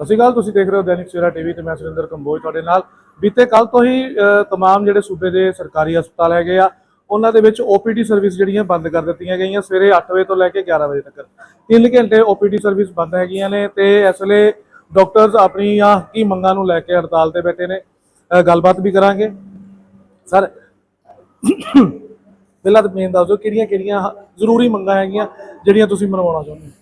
ਸਤਿ ਸ਼੍ਰੀ ਅਕਾਲ ਤੁਸੀਂ ਦੇਖ ਰਹੇ ਹੋ ਦੈਨਿਕ ਸਵੇਰਾ ਟੀਵੀ ਤੇ ਮੈਂ ਸੁਰਿੰਦਰ ਕੰਬੋਜ ਤੁਹਾਡੇ ਨਾਲ ਬੀਤੇ ਕੱਲ ਤੋਂ ਹੀ ਅ, तमाम ਜਿਹੜੇ ਸੂਬੇ ਦੇ ਸਰਕਾਰੀ ਹਸਪਤਾਲ ਹੈਗੇ ਆ ਉਹਨਾਂ ਦੇ ਵਿੱਚ OPD ਸਰਵਿਸ ਜਿਹੜੀਆਂ ਬੰਦ ਕਰ ਦਿੱਤੀਆਂ ਗਈਆਂ ਸਵੇਰੇ 8 ਵਜੇ ਤੋਂ ਲੈ ਕੇ 11 ਵਜੇ ਤੱਕ 3 ਘੰਟੇ OPD ਸਰਵਿਸ ਬੰਦ ਹੈਗੀਆਂ ਨੇ ਤੇ ਇਸ ਵੇਲੇ ਡਾਕਟਰਸ ਆਪਣੀਆਂ ਕੀ ਮੰਗਾਂ ਨੂੰ ਲੈ ਕੇ ਹੜਤਾਲ ਤੇ ਬੈਠੇ ਨੇ ਅ, ਗੱਲਬਾਤ ਵੀ ਕਰਾਂਗੇ ਸਰ ਪਹਿਲਾਂ ਤਾਂ ਮੇਨ ਦੱਸ ਦਿਓ ਕਿਹੜੀਆਂ ਕਿਹੜੀਆਂ ਜ਼ਰੂਰੀ ਮੰਗਾਂ ਹੈਗੀਆਂ ਜਿਹੜੀਆਂ ਤੁਸੀਂ ਮਨਵਾਉਣਾ ਚਾਹੁੰਦੇ ਹੋ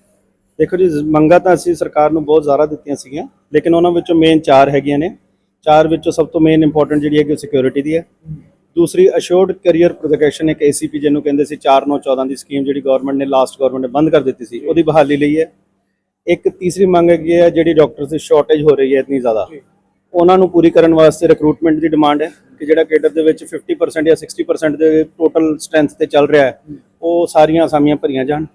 ਦੇਖੋ ਜੀ ਮੰਗਾਂ ਤਾਂ ਅਸੀਂ ਸਰਕਾਰ ਨੂੰ ਬਹੁਤ ਜ਼ਿਆਦਾ ਦਿੱਤੀਆਂ ਸੀਗੀਆਂ ਲੇਕਿਨ ਉਹਨਾਂ ਵਿੱਚੋਂ ਮੇਨ ਚਾਰ ਹੈਗੀਆਂ ਨੇ। ਚਾਰ ਵਿੱਚੋਂ ਸਭ ਤੋਂ ਮੇਨ ਇੰਪੋਰਟੈਂਟ ਜਿਹੜੀ ਹੈ ਕਿ ਸਿਕਿਉਰਿਟੀ ਦੀ ਹੈ। ਦੂਸਰੀ ਅਸ਼ੋਰਡ ਕੈਰੀਅਰ ਪ੍ਰੋਟੈਕਸ਼ਨ ਇੱਕ ACP ਜਿਹਨੂੰ ਕਹਿੰਦੇ ਸੀ 4914 ਦੀ ਸਕੀਮ ਜਿਹੜੀ ਗਵਰਨਮੈਂਟ ਨੇ ਲਾਸਟ ਗਵਰਨਮੈਂਟ ਨੇ ਬੰਦ ਕਰ ਦਿੱਤੀ ਸੀ ਉਹਦੀ ਬਹਾਲੀ ਲਈ ਹੈ। ਇੱਕ ਤੀਸਰੀ ਮੰਗ ਹੈਗੀ ਹੈ ਜਿਹੜੀ ਡਾਕਟਰਸ ਦੀ ਸ਼ਾਰਟੇਜ ਹੋ ਰਹੀ ਹੈ ਇਤਨੀ ਜ਼ਿਆਦਾ। ਉਹਨਾਂ ਨੂੰ ਪੂਰੀ ਕਰਨ ਵਾਸਤੇ ਰਿਕਰੂਟਮੈਂਟ ਦੀ ਡਿਮਾਂਡ ਹੈ ਕਿ ਜਿਹੜਾ ਕੇਡਰ ਦੇ ਵਿੱਚ 50% ਜਾਂ 60% ਦੇ ਟੋਟਲ ਸਟਰੈਂਥ ਤੇ ਚੱਲ ਰਿਹਾ ਹੈ ਉਹ ਸਾਰੀਆਂ ਅਸਾਮੀਆਂ ਭਰੀਆਂ ਜਾਣ।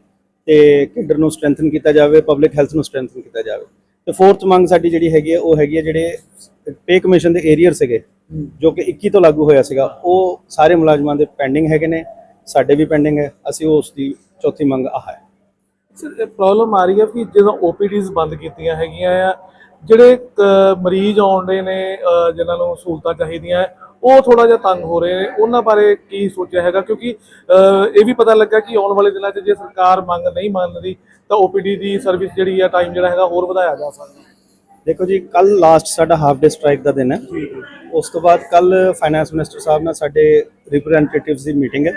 ਤੇ ਕੇਡਰ ਨੂੰ ਸਟਰੈਂਥਨ ਕੀਤਾ ਜਾਵੇ ਪਬਲਿਕ ਹੈਲਥ ਨੂੰ ਸਟਰੈਂਥਨ ਕੀਤਾ ਜਾਵੇ। ਤੇ ਫੋਰਥ ਮੰਗ ਸਾਡੀ ਜਿਹੜੀ ਹੈਗੀ ਹੈ ਉਹ ਹੈਗੀ ਹੈ ਜਿਹੜੇ ਪੇ ਕਮਿਸ਼ਨ ਦੇ ਏਰੀਅਰ ਸੀਗੇ ਜੋ ਕਿ 21 ਤੋਂ ਲਾਗੂ ਹੋਇਆ ਸੀਗਾ ਉਹ ਸਾਰੇ ਮੁਲਾਜ਼ਮਾਂ ਦੇ ਪੈਂਡਿੰਗ ਹੈਗੇ ਨੇ ਸਾਡੇ ਵੀ ਪੈਂਡਿੰਗ ਹੈ ਅਸੀਂ ਉਸ ਦੀ ਚੌਥੀ ਮੰਗ ਆਹ ਹੈ। ਸਰ ਪ੍ਰੋਬਲਮ ਆ ਰਹੀ ਹੈ ਕਿ ਜਦੋਂ OPDs ਬੰਦ ਕੀਤੀਆਂ ਹੈਗੀਆਂ ਆ ਜਿਹੜੇ ਅ, ਮਰੀਜ਼ ਆਉਂਦੇ ਨੇ ਅ, ਜਿਨ੍ਹਾਂ ਨੂੰ ਸਹੂਲਤਾਂ ਚਾਹੀਦੀਆਂ ਉਹ ਥੋੜਾ ਜਿਹਾ ਤੰਗ ਹੋ ਰਹੇ ਨੇ ਉਹਨਾਂ ਬਾਰੇ ਕੀ ਸੋਚਿਆ ਹੈਗਾ? ਕਿਉਂਕਿ ਇਹ ਵੀ ਪਤਾ ਲੱਗਾ ਕਿ ਆਉਣ ਵਾਲੇ ਦਿਨਾਂ 'ਚ ਜੇ ਸਰਕਾਰ ਮੰਗ ਨਹੀਂ ਮੰਨਦੀ ਤਾਂ OPD ਦੀ ਸਰਵਿਸ ਜਿਹੜੀ ਆ ਟਾਈਮ ਜਿਹੜਾ ਹੈਗਾ ਹੋਰ ਵਧਾਇਆ ਜਾ ਸਕਦਾ। ਦੇਖੋ ਜੀ ਕੱਲ ਲਾਸਟ ਸਾਡਾ ਹਾਫ ਡੇ ਸਟ੍ਰਾਈਕ ਦਾ ਦਿਨ ਹੈ। ਉਸ ਤੋਂ ਬਾਅਦ ਕੱਲ ਫਾਈਨੈਂਸ ਮਿਨਿਸਟਰ ਸਾਹਿਬ ਨਾਲ ਸਾਡੇ ਰਿਪਰੈਜ਼ੈਂਟੇਟਿਵਸ ਦੀ ਮੀਟਿੰਗ ਹੈ।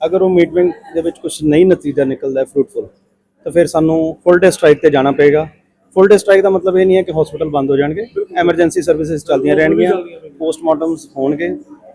ਅਗਰ ਉਹ ਮੀਟਿੰਗ ਦੇ ਵਿੱਚ ਕੁਝ ਨਹੀਂ ਨਤੀਜਾ ਨਿਕਲਦਾ ਫਰੂਟਫੁਲ ਤਾਂ ਫਿਰ ਸਾਨੂੰ ਫੁੱਲ ਡੇ ਸਟ੍ਰਾਈਕ ਤੇ ਜਾਣਾ ਪਏਗਾ। ਫੁੱਲ ਡੇ ਸਟ੍ਰਾਈਕ ਦਾ ਮਤਲਬ ਇਹ ਨਹੀਂ ਹੈ ਕਿ ਹਸਪੀਟਲ ਬੰਦ ਹੋ ਜਾਣਗੇ। ਐਮਰਜੈਂਸੀ ਸਰਵਿਸਿਜ਼ ਚੱਲਦੀਆਂ ਰਹਿਣਗੀਆਂ। ਪੋਸਟਮਾਰਟਮਸ ਹੋਣਗੇ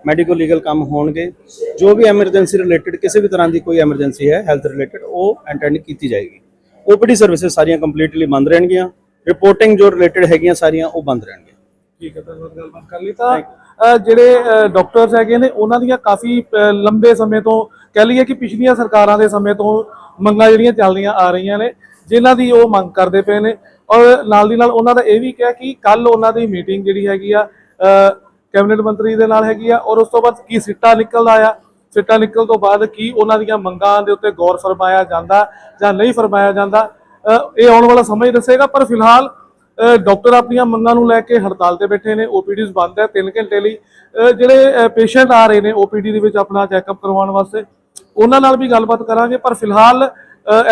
ਮੈਡੀਕਲ ਲੀਗਲ ਕੰਮ ਹੋਣਗੇ, ਜੋ ਵੀ ਐਮਰਜੈਂਸੀ ਰਿਲੇਟਡ ਕਿਸੇ ਵੀ ਤਰ੍ਹਾਂ ਦੀ ਕੋਈ ਐਮਰਜੈਂਸੀ ਹੈ ਹੈਲਥ ਰਿਲੇਟਡ ਉਹ ਅਟੈਂਡ ਕੀਤੀ ਜਾਏਗੀ। ਓਪੀਡੀ ਸਰਵਿਸਿਜ਼ ਸਾਰੀਆਂ ਕੰਪਲੀਟਲੀ ਬੰਦ ਰਹਿਣਗੀਆਂ ਰਿਪੋਰਟਿੰਗ ਜੋ ਰਿਲੇਟਡ ਹੈਗੀਆਂ ਸਾਰੀਆਂ ਉਹ ਬੰਦ ਰਹਿਣਗੀਆਂ। ਠੀਕ ਹੈ ਧੰਨਵਾਦ ਗੱਲਬਾਤ ਕਰ ਲਈ ਤਾਂ ਜਿਹੜੇ ਡਾਕਟਰਸ ਹੈਗੇ ਨੇ, ਉਹਨਾਂ ਦੀਆਂ ਕਾਫੀ ਲੰਬੇ ਸਮੇਂ ਤੋਂ, ਕਹਿ ਲਈਏ ਕਿ ਪਿਛਲੀਆਂ ਸਰਕਾਰਾਂ ਦੇ ਸਮੇਂ ਤੋਂ ਮੰਗਾਂ ਜਿਹੜੀਆਂ ਚੱਲਦੀਆਂ ਆ ਰਹੀਆਂ ਨੇ, ਜਿਨ੍ਹਾਂ ਦੀ ਉਹ ਮੰਗ ਕਰਦੇ ਪਏ ਨੇ। ਔਰ ਨਾਲ ਦੀ ਨਾਲ ਉਹਨਾਂ ਦਾ ਇਹ ਵੀ ਕਿਹਾ ਕਿ ਕੱਲ ਉਹਨਾਂ ਦੀ ਮੀਟਿੰਗ ਜਿਹੜੀ ਹੈਗੀ ਆ ਕੈਬਨਿਟ ਮੰਤਰੀ ਦੇ ਨਾਲ ਹੈਗੀ ਆ ਔਰ ਉਸ ਤੋਂ ਬਾਅਦ ਕੀ ਸਿੱਟਾ ਨਿਕਲਦਾ ਆ ਸਿੱਟਾ ਨਿਕਲ ਤੋਂ ਬਾਅਦ ਕੀ ਉਹਨਾਂ ਦੀਆਂ ਮੰਗਾਂ ਦੇ ਉੱਤੇ ਗੌਰ ਫਰਮਾਇਆ ਜਾਂਦਾ ਜਾਂ ਨਹੀਂ ਫਰਮਾਇਆ ਜਾਂਦਾ? ਇਹ ਆਉਣ ਵਾਲਾ ਸਮਾਂ ਹੀ ਦੱਸੇਗਾ ਪਰ ਫਿਲਹਾਲ ਅ, ਡਾਕਟਰ ਆਪਣੀਆਂ ਮੰਗਾਂ ਨੂੰ ਲੈ ਕੇ ਹੜਤਾਲ ਤੇ ਬੈਠੇ ਨੇ OPDs ਬੰਦ ਹੈ 3 ਘੰਟੇ ਲਈ। ਜਿਹੜੇ ਪੇਸ਼ੈਂਟ ਆ ਰਹੇ ਨੇ OPD ਦੇ ਵਿੱਚ ਆਪਣਾ ਚੈੱਕਅਪ ਕਰਵਾਉਣ ਵਾਸਤੇ ਉਹਨਾਂ ਨਾਲ ਵੀ ਗੱਲਬਾਤ ਕਰਾਂਗੇ ਪਰ ਫਿਲਹਾਲ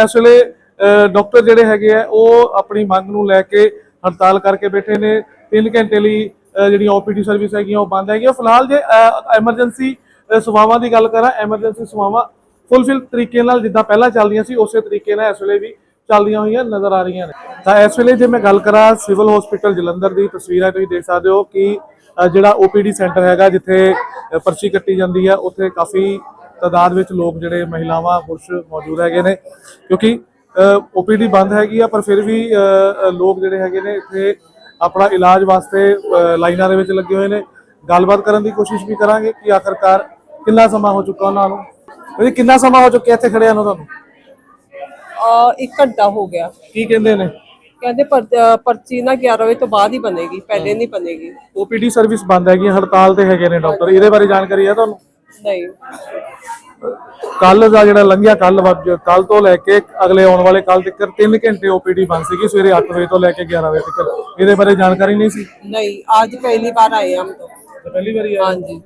ਇਸ ਵੇਲੇ ਅ, ਡਾਕਟਰ ਜਿਹੜੇ ਹੈਗੇ ਆ ਉਹ ਆਪਣੀ ਮੰਗ ਨੂੰ ਲੈ ਕੇ ਹੜਤਾਲ ਕਰਕੇ ਬੈਠੇ ਨੇ 3 ਘੰਟੇ ਲਈ ਜਿਹੜੀਆਂ OPD ਸਰਵਿਸ ਹੈਗੀਆਂ ਉਹ ਬੰਦ ਹੈਗੀਆਂ। ਫਿਲਹਾਲ ਜੇ ਐਮਰਜੈਂਸੀ ਸੇਵਾਵਾਂ ਦੀ ਗੱਲ ਕਰਾਂ ਐਮਰਜੈਂਸੀ ਸੇਵਾਵਾਂ ਫੁੱਲਫਿਲ ਤਰੀਕੇ ਨਾਲ ਜਿੱਦਾਂ ਪਹਿਲਾਂ ਚੱਲਦੀਆਂ ਸੀ ਉਸੇ ਤਰੀਕੇ ਨਾਲ ਇਸ ਵੇਲੇ ਵੀ ਚੱਲਦੀਆਂ ਹੋਈਆਂ ਨਜ਼ਰ ਆ ਰਹੀਆਂ ਨੇ। ਤਾਂ ਇਸ ਵੇਲੇ ਜੇ ਮੈਂ ਗੱਲ ਕਰਾਂ ਸਿਵਲ ਹਸਪੀਟਲ ਜਲੰਧਰ ਦੀ ਤਸਵੀਰਾਂ ਤੁਸੀਂ ਦੇਖ ਸਕਦੇ ਹੋ ਕਿ ਅ, ਜਿਹੜਾ OPD ਸੈਂਟਰ ਹੈਗਾ ਜਿੱਥੇ ਪਰਚੀ ਕੱਟੀ ਜਾਂਦੀ ਹੈ ਉੱਥੇ ਕਾਫੀ ਤਾਦਾਦ ਵਿੱਚ ਲੋਕ ਜਿਹੜੇ ਮਹਿਲਾਵਾਂ ਪੁਰਸ਼ ਮੌਜੂਦ ਹੈਗੇ ਨੇ। ਕਿਉਂਕਿ OPD ਬੰਦ ਹੈਗੀ ਆ ਪਰ ਫਿਰ ਵੀ ਲੋਕ ਜਿਹੜੇ ਹੈਗੇ ਨੇ ਇੱਥੇ ਆਪਣਾ ਇਲਾਜ ਵਾਸਤੇ ਲਾਈਨਾਂ ਦੇ ਵਿੱਚ ਲੱਗੇ ਹੋਏ ਨੇ। ਗੱਲਬਾਤ ਕਰਨ ਦੀ ਕੋਸ਼ਿਸ਼ ਵੀ ਕਰਾਂਗੇ ਕਿ ਆਖਰਕਾਰ ਕਿੰਨਾ ਸਮਾਂ ਹੋ ਚੁੱਕਾ ਉਹਨਾਂ ਨੂੰ। ਵੀ ਕਿੰਨਾ ਸਮਾਂ ਹੋ ਚੁੱਕਿਆ ਇੱਥੇ ਖੜਿਆਂ ਨੂੰ ਤੁਹਾਨੂੰ? ਆ ਇੱਕ ਘੰਟਾ ਹੋ ਗਿਆ। ਕੀ ਕਹਿੰਦੇ ਨੇ? ਕਹਿੰਦੇ ਪਰਚੀ ਨਾ 11 ਵਜੇ ਤੋਂ ਬਾਅਦ ਹੀ ਬਣੇਗੀ ਪਹਿਲੇ ਨਹੀਂ ਬਣੇਗੀ। OPD ਸਰਵਿਸ ਬੰਦ ਹੈਗੀ ਹੜਤਾਲ ਤੇ ਹੈਗੇ ਨੇ ਡਾਕਟਰ। ਇਹਦੇ ਬਾਰੇ ਜਾਣਕਾਰੀ ਹੈ ਤੁਹਾਨੂੰ? ਨਹੀਂ। ਕੱਲ ਦਾ ਜਿਹੜਾ ਲੰਘਿਆ ਕੱਲ ਕੱਲ ਤੋਂ ਲੈ ਕੇ ਅਗਲੇ ਆਉਣ ਵਾਲੇ ਕੱਲ ਤੱਕ 3 ਘੰਟੇ ਓਪੀਡੀ ਬੰਦ ਸੀਗੀ ਸਵੇਰੇ 8 ਵਜੇ ਤੋਂ ਲੈ ਕੇ 11 ਵਜੇ ਤੱਕ। ਇਹਦੇ ਬਾਰੇ ਜਾਣਕਾਰੀ ਨਹੀਂ ਸੀ? ਨਹੀਂ ਅੱਜ ਪਹਿਲੀ ਵਾਰ ਆਏ ਹਮ ਤੋਂ। ਪਹਿਲੀ ਵਾਰੀ ਆਏ ਹਾਂਜੀ।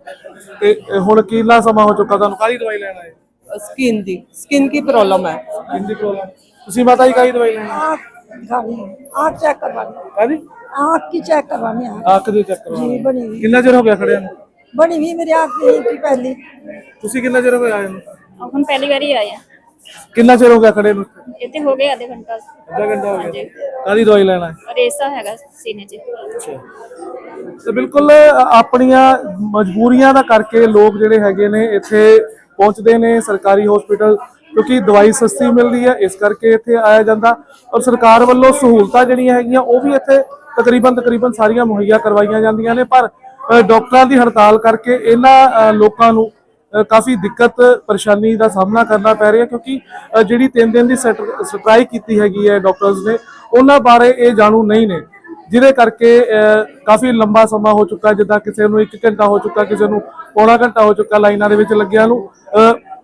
ਤੇ ਹੁਣ ਕਿੰਨਾ ਸਮਾਂ ਹੋ ਚੁੱਕਾ ਤੁਹਾਨੂੰ? ਕਾਹਦੀ ਦਵਾਈ ਲੈਣਾ ਹੈ ਸਕਿਨ ਦੀ ਸਕਿਨ ਕੀ ਪ੍ਰੋਬਲਮ ਹੈ? ਸਕਿਨ ਦੀ ਪ੍ਰੋਬਲਮ। ਤੁਸੀਂ ਮਾਤਾ ਜੀ ਕਾਹਦੀ ਦਵਾਈ ਲੈਣੀ ਹੈ ਆਖ ਚੈੱਕ ਕਰਵਾਣੀ ਹਾਂਜੀ ਆਖ ਕੀ ਚੈੱਕ ਕਰਵਾਣੀ ਹੈ ਆਖ ਦੀ ਚੈੱਕ ਕਰਵਾਣੀ ਜੀ ਬਣੀ ਕਿੰਨਾ ਚਿਰ ਹੋ ਗਿਆ ਖੜਿਆ ਨੂੰ? बनी हुई मेरी आँख नहीं थी पहली ਤੁਸੀਂ ਕਿੰਨਾ ਚਿਰ ਹੋ ਗਿਆ ਆਏ ਨੂੰ ਹੁਣ ਪਹਿਲੀ ਵਾਰੀ ਆਏ ਆ ਕਿੰਨਾ ਚਿਰ ਹੋ ਗਿਆ ਖੜੇ ਨੂੰ ਇੱਥੇ ਹੋ ਗਏ ਆਧੇ ਘੰਟਾ ਅੱਧਾ ਘੰਟਾ ਹੋ ਗਿਆ ਕਾਹਦੀ ਦਵਾਈ ਲੈਣ ਆਏ ਰੇਸਾ ਹੈਗਾ ਸੀਨੇ 'ਚ ਤੇ ਬਿਲਕੁਲ ਆਪਣੀਆਂ ਮਜਬੂਰੀਆਂ ਦਾ ਕਰਕੇ ਲੋਕ ਜਿਹੜੇ ਹੈਗੇ ਨੇ ਇੱਥੇ ਪਹੁੰਚਦੇ ਨੇ ਸਰਕਾਰੀ ਹਸਪੀਟਲ ਕਿਉਂਕਿ ਦਵਾਈ ਸਸਤੀ ਮਿਲਦੀ ਹੈ ਇਸ ਕਰਕੇ ਇੱਥੇ ਆਇਆ ਜਾਂਦਾ ਔਰ ਸਰਕਾਰ ਵੱਲੋਂ ਸਹੂਲਤਾਂ ਜਿਹੜੀਆਂ ਹੈਗੀਆਂ ਉਹ ਵੀ ਇੱਥੇ ਤਕਰੀਬਨ ਤਕਰੀਬਨ ਸਾਰੀਆਂ ਮੁਹੱਈਆ ਕਰਵਾਈਆਂ ਜਾਂਦੀਆਂ ਨੇ ਪਰ ਅ, ਡਾਕਟਰਾਂ ਦੀ ਹੜਤਾਲ ਕਰਕੇ ਇਹਨਾਂ ਲੋਕਾਂ ਨੂੰ ਕਾਫੀ ਦਿੱਕਤ, ਪਰੇਸ਼ਾਨੀ ਦਾ ਸਾਹਮਣਾ ਕਰਨਾ ਪੈ ਰਿਹਾ ਕਿਉਂਕਿ ਜਿਹੜੀ 3 ਦਿਨ ਦੀ ਸਟ੍ਰਾਈਕ ਕੀਤੀ ਹੈਗੀ ਹੈ ਡਾਕਟਰਸ ਨੇ, ਉਹਨਾਂ ਬਾਰੇ ਇਹ ਜਾਣੂ ਨਹੀਂ ਨੇ। ਜਿਹਦੇ ਕਰਕੇ ਕਾਫੀ ਲੰਬਾ ਸਮਾਂ ਹੋ ਚੁੱਕਾ, ਜਿੱਦਾਂ ਕਿਸੇ ਨੂੰ 1 ਘੰਟਾ ਹੋ ਚੁੱਕਾ, ਕਿਸੇ ਨੂੰ ਪੌਣਾ ਘੰਟਾ ਹੋ ਚੁੱਕਾ ਲਾਈਨਾਂ ਦੇ ਵਿੱਚ ਲੱਗਿਆਂ ਨੂੰ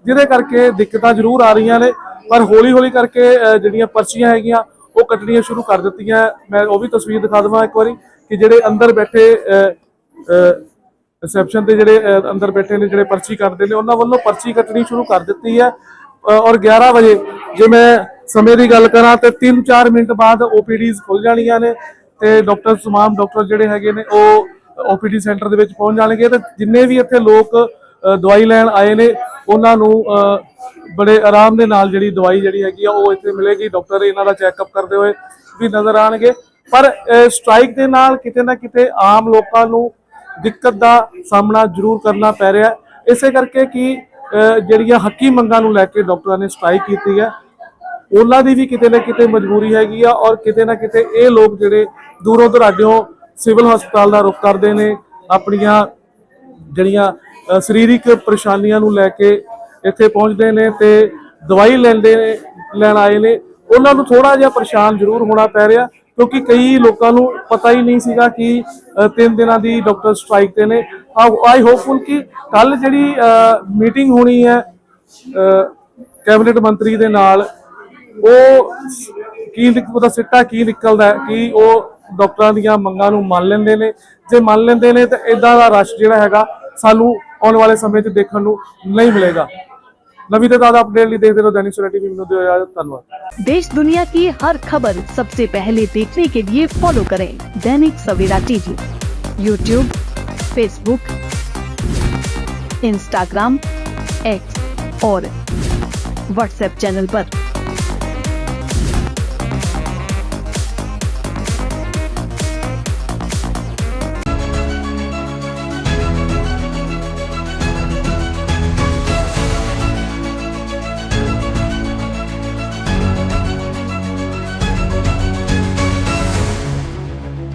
ਜਿਹਦੇ ਕਰਕੇ ਦਿੱਕਤਾਂ ਜ਼ਰੂਰ ਆ ਰਹੀਆਂ ਨੇ। ਪਰ ਹੌਲੀ ਹੌਲੀ ਕਰਕੇ ਜਿਹੜੀਆਂ ਪਰਚੀਆਂ ਹੈਗੀਆਂ, ਉਹ ਕੱਟਣੀਆਂ ਸ਼ੁਰੂ ਕਰ ਦਿੱਤੀਆਂ। ਮੈਂ ਉਹ ਵੀ ਤਸਵੀਰ ਦਿਖਾ ਦਵਾਂ ਇੱਕ ਵਾਰੀ, ਕਿ ਜਿਹੜੇ ਅੰਦਰ ਬੈਠੇ ਰਿਸੈਪਸ਼ਨ ਤੇ ਜਿਹੜੇ ਅੰਦਰ ਬੈਠੇ ਨੇ, ਜਿਹੜੇ ਪਰਚੀ ਕਰਦੇ ਨੇ, ਉਹਨਾਂ ਵੱਲੋਂ ਪਰਚੀ ਕੱਟਣੀ ਸ਼ੁਰੂ ਕਰ ਦਿੱਤੀ ਹੈ। ਔਰ 11 ਵਜੇ, ਜੇ ਮੈਂ ਸਮੇਂ ਦੀ ਗੱਲ ਕਰਾਂ, ਤੇ 3-4 ਮਿੰਟ ਬਾਅਦ ਓਪੀਡੀਜ਼ ਖੁੱਲ ਜਾਣੀਆਂ ਨੇ, ਤੇ ਡਾਕਟਰ ਤਮਾਮ ਡਾਕਟਰ ਜਿਹੜੇ ਹੈਗੇ ਨੇ, ਉਹ ਓਪੀਡੀ ਸੈਂਟਰ ਦੇ ਵਿੱਚ ਪਹੁੰਚ ਜਾਣਗੇ। ਤੇ ਜਿੰਨੇ ਵੀ ਇੱਥੇ ਲੋਕ ਦਵਾਈ ਲੈਣ ਆਏ ਨੇ, ਉਹਨਾਂ ਨੂੰ ਬੜੇ ਆਰਾਮ ਦੇ ਨਾਲ ਜਿਹੜੀ ਦਵਾਈ ਜਿਹੜੀ ਹੈਗੀ ਆ, ਉਹ ਇੱਥੇ ਮਿਲੇਗੀ। ਡਾਕਟਰ ਇਹਨਾਂ ਦਾ ਚੈੱਕਅਪ ਕਰਦੇ ਹੋਏ ਵੀ ਨਜ਼ਰ ਆਣਗੇ। ਪਰ ਸਟ੍ਰਾਈਕ ਦੇ ਨਾਲ ਕਿਤੇ ਨਾ ਕਿਤੇ ਆਮ ਲੋਕਾਂ ਨੂੰ ਦਿੱਕਤ ਦਾ ਸਾਹਮਣਾ ਜ਼ਰੂਰ ਕਰਨਾ ਪੈ ਰਿਹਾ ਇਸੇ ਕਰਕੇ ਕਿ ਜਿਹੜੀਆਂ ਹੱਕੀ ਮੰਗਾਂ ਨੂੰ ਲੈ ਕੇ ਡਾਕਟਰਾਂ ਨੇ ਸਟ੍ਰਾਈਕ ਕੀਤੀ ਹੈ ਉਹਨਾਂ ਦੀ ਵੀ ਕਿਤੇ ਨਾ ਕਿਤੇ ਮਜਬੂਰੀ ਹੈਗੀ ਆ ਔਰ ਕਿਤੇ ਨਾ ਕਿਤੇ ਇਹ ਲੋਕ ਜਿਹੜੇ ਦੂਰੋਂ ਦੁਰਾਡਿਓਂ ਸਿਵਲ ਹਸਪਤਾਲ ਦਾ ਰੁਖ ਕਰਦੇ ਨੇ ਆਪਣੀਆਂ ਜਿਹੜੀਆਂ ਅ, ਸਰੀਰਕ ਪਰੇਸ਼ਾਨੀਆਂ ਨੂੰ ਲੈ ਕੇ ਇੱਥੇ ਪਹੁੰਚਦੇ ਨੇ ਤੇ ਦਵਾਈ ਲੈਂਦੇ ਨੇ ਲੈਣ ਆਏ ਨੇ ਉਹਨਾਂ ਨੂੰ ਥੋੜਾ ਜਿਹਾ ਪਰੇਸ਼ਾਨ ਜ਼ਰੂਰ ਹੋਣਾ ਪੈ ਰਿਹਾ। ਕਿਉਂਕਿ ਕਈ ਲੋਕਾਂ ਨੂੰ ਪਤਾ ਹੀ ਨਹੀਂ ਸੀਗਾ ਕਿ ਤਿੰਨ ਦਿਨਾਂ ਦੀ ਡਾਕਟਰ ਸਟ੍ਰਾਈਕ ਤੇ ਨੇ। ਆਈ ਹੋਪਫੁਲ ਕਿ ਕੱਲ ਜਿਹੜੀ ਮੀਟਿੰਗ ਹੋਣੀ ਹੈ ਕੈਬਨਿਟ ਮੰਤਰੀ ਦੇ ਨਾਲ, ਉਹ ਕੀ ਉਹਦਾ ਸਿੱਟਾ ਕੀ ਨਿਕਲਦਾ ਕਿ ਉਹ ਡਾਕਟਰਾਂ ਦੀਆਂ ਮੰਗਾਂ ਨੂੰ ਮੰਨ ਲੈਂਦੇ ਨੇ। ਜੇ ਮੰਨ ਲੈਂਦੇ ਨੇ ਤਾਂ ਇਦਾਂ ਦਾ ਰਸ਼ ਜਿਹੜਾ ਹੈਗਾ ਸਾਨੂੰ ਆਉਣ ਵਾਲੇ ਸਮੇਂ 'ਚ ਦੇਖਣ ਨੂੰ ਨਹੀਂ ਮਿਲੇਗਾ। नवी तो दादा आप लिए देखते रहो दैनिक सवेरा टीवी विनोद धन्यवाद। देश दुनिया की हर खबर सबसे पहले देखने के लिए फॉलो करें Dainik Savera TV YouTube Facebook Instagram X और व्हाट्सएप चैनल आरोप